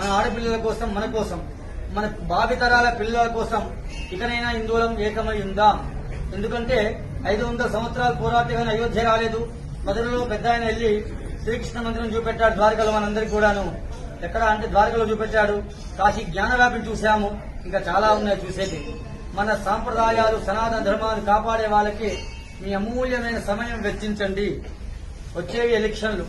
మన ఆడపిల్లల కోసం మన కోసం మన భావితరాల పిల్లల కోసం ఇకనైనా హిందువులం ఏకమై ఉందాం. ఎందుకంటే ఐదు వందల సంవత్సరాల పోరాటగానే అయోధ్య రాలేదు. మొదలలో పెద్ద ఆయన వెళ్ళి శ్రీకృష్ణ మందిరం చూపెట్టాడు ద్వారకలో మనందరికీ కూడాను. ఎక్కడ అంటే ద్వారకలో చూపెట్టాడు. కాశీ జ్ఞానవ్యాపిని చూశాము. ఇంకా చాలా ఉన్నాయి చూసేది. మన సాంప్రదాయాలు సనాతన ధర్మాలు కాపాడే వాళ్ళకి మీ అమూల్యమైన సమయం వెచ్చించండి. వచ్చేవి ఎలక్షన్లు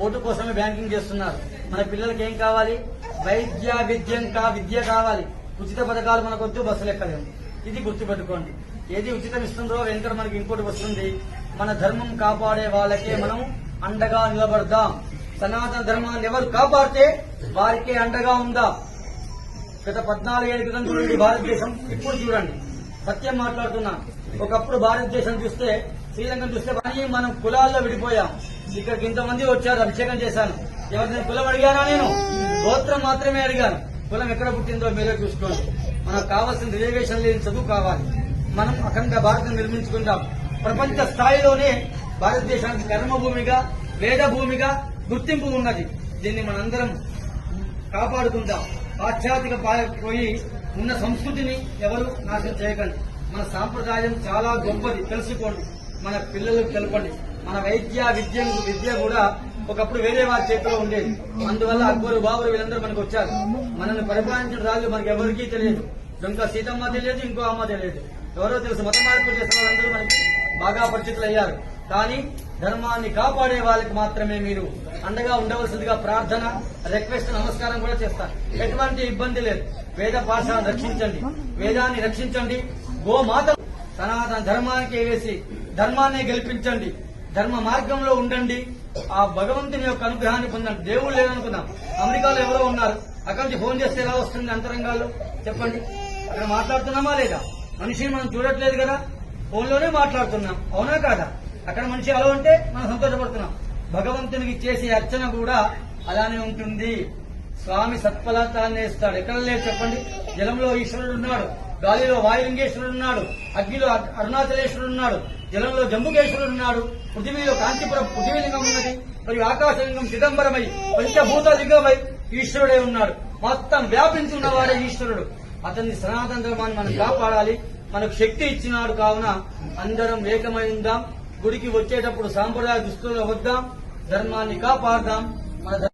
ఓటు కోసమే బ్యాంకింగ్ చేస్తున్నారు. మన పిల్లలకి ఏం కావాలి? వైద్య విద్యం కా విద్య కావాలి. ఉచిత పథకాలు మనకొద్దు బస్సులు ఎక్కలేము ఇది గుర్తుపెట్టుకోండి. ఏది ఉచితం ఇస్తుందో వెంకట మనకి ఇంకోటి వస్తుంది. మన ధర్మం కాపాడే వాళ్ళకే మనం అండగా నిలబడదాం. సనాతన ధర్మాన్ని ఎవరు కాపాడితే వారికే అండగా ఉందా. గత పద్నాలుగు ఏళ్ళ క్రితం చూడండి భారతదేశం. ఇప్పుడు చూడండి. సత్యం మాట్లాడుతున్నా. ఒకప్పుడు భారతదేశం చూస్తే శ్రీలంకను చూస్తే కానీ మనం కులాల్లో విడిపోయాం. ఇక్కడికి ఇంతమంది వచ్చారు అభిషేకం చేశాను. ఎవరిని కులం అడిగానా నేను? గోత్రం మాత్రమే అడిగాను. కులం ఎక్కడ పుట్టిందో మీరే చూసుకోండి. మనకు కావాల్సిన రిజర్వేషన్ లేని చదువు కావాలి. మనం అఖండ భారతం నిర్మించుకుందాం. ప్రపంచ స్థాయిలోనే భారతదేశానికి కర్మభూమిగా వేద భూమిగా గుర్తింపు ఉన్నది. దీన్ని మనందరం కాపాడుకుందాం. పాశ్చాత్యక పోయి ఉన్న సంస్కృతిని ఎవరు నాశనం చేయకండి. మన సాంప్రదాయం చాలా గొప్పది. తెలుసుకోండి. మన పిల్లలకు తెలపండి. మన వైద్య విద్య విద్య కూడా ఒకప్పుడు వేరే వారి చేతిలో ఉండేది. అందువల్ల అక్బరు బాబులు వీళ్ళందరూ మనకు వచ్చారు. మనల్ని పరిపాలించిన రాజు మనకి ఎవరికీ తెలియదు. ఇంకా సీతమ్మ తెలియదు ఇంకో అమ్మ తెలియదు. ఎవరో తెలుసు మత మార్పు చేసిన వాళ్ళందరూ మనకి బాగా పరిచితులు అయ్యారు. కానీ ధర్మాన్ని కాపాడే వాళ్ళకి మాత్రమే మీరు అండగా ఉండవలసిందిగా ప్రార్థన రిక్వెస్ట్ నమస్కారం కూడా చేస్తారు. ఎటువంటి ఇబ్బంది లేదు. వేద భాషను రక్షించండి. వేదాన్ని రక్షించండి. గోమాత సనాతన ధర్మానికి వేసి ధర్మాన్ని గెలిపించండి. ధర్మ మార్గంలో ఉండండి. ఆ భగవంతుని యొక్క అనుగ్రహాన్ని పొందండి. దేవుడు లేదనుకుందాం. అమెరికాలో ఎవరో ఉన్నారు. అక్కడి నుంచి ఫోన్ చేస్తే ఎలా వస్తుంది అంతరంగాల్లో? చెప్పండి. అక్కడ మాట్లాడుతున్నామా లేదా? మనిషిని మనం చూడట్లేదు కదా? ఫోన్లోనే మాట్లాడుతున్నాం. అవునా కాదా? అక్కడ మనిషి అలా ఉంటే మనం సంతోషపడుతున్నాం. భగవంతునికి చేసే అర్చన కూడా అలానే ఉంటుంది. స్వామి సత్ఫలితాన్ని ఇస్తాడు. ఎక్కడ లేదు చెప్పండి? జలంలో ఈశ్వరుడు ఉన్నాడు. గాలిలో వాయులింగేశ్వరుడు ఉన్నాడు. అగ్నిలో అరుణాచలేశ్వరుడు ఉన్నాడు. జలంలో జంబుకేశ్వరుడు ఉన్నాడు. పృథివీలో కాంతిపురం పృథివీలింగం ఉన్నది. మరియు ఆకాశలింగం చిదంబరమై పంచభూత లింగమై ఈశ్వరుడే ఉన్నాడు. మొత్తం వ్యాపించి ఉన్నవాడే ఈశ్వరుడు. అతన్ని సనాతన ధర్మాన్ని మనం కాపాడాలి. మనకు శక్తి ఇచ్చినాడు కావున అందరం ఏకమై ఉందాం. గుడికి వచ్చేటప్పుడు సాంప్రదాయ దుస్తులు వద్దాం. ధర్మాన్ని కాపాడదాం. మన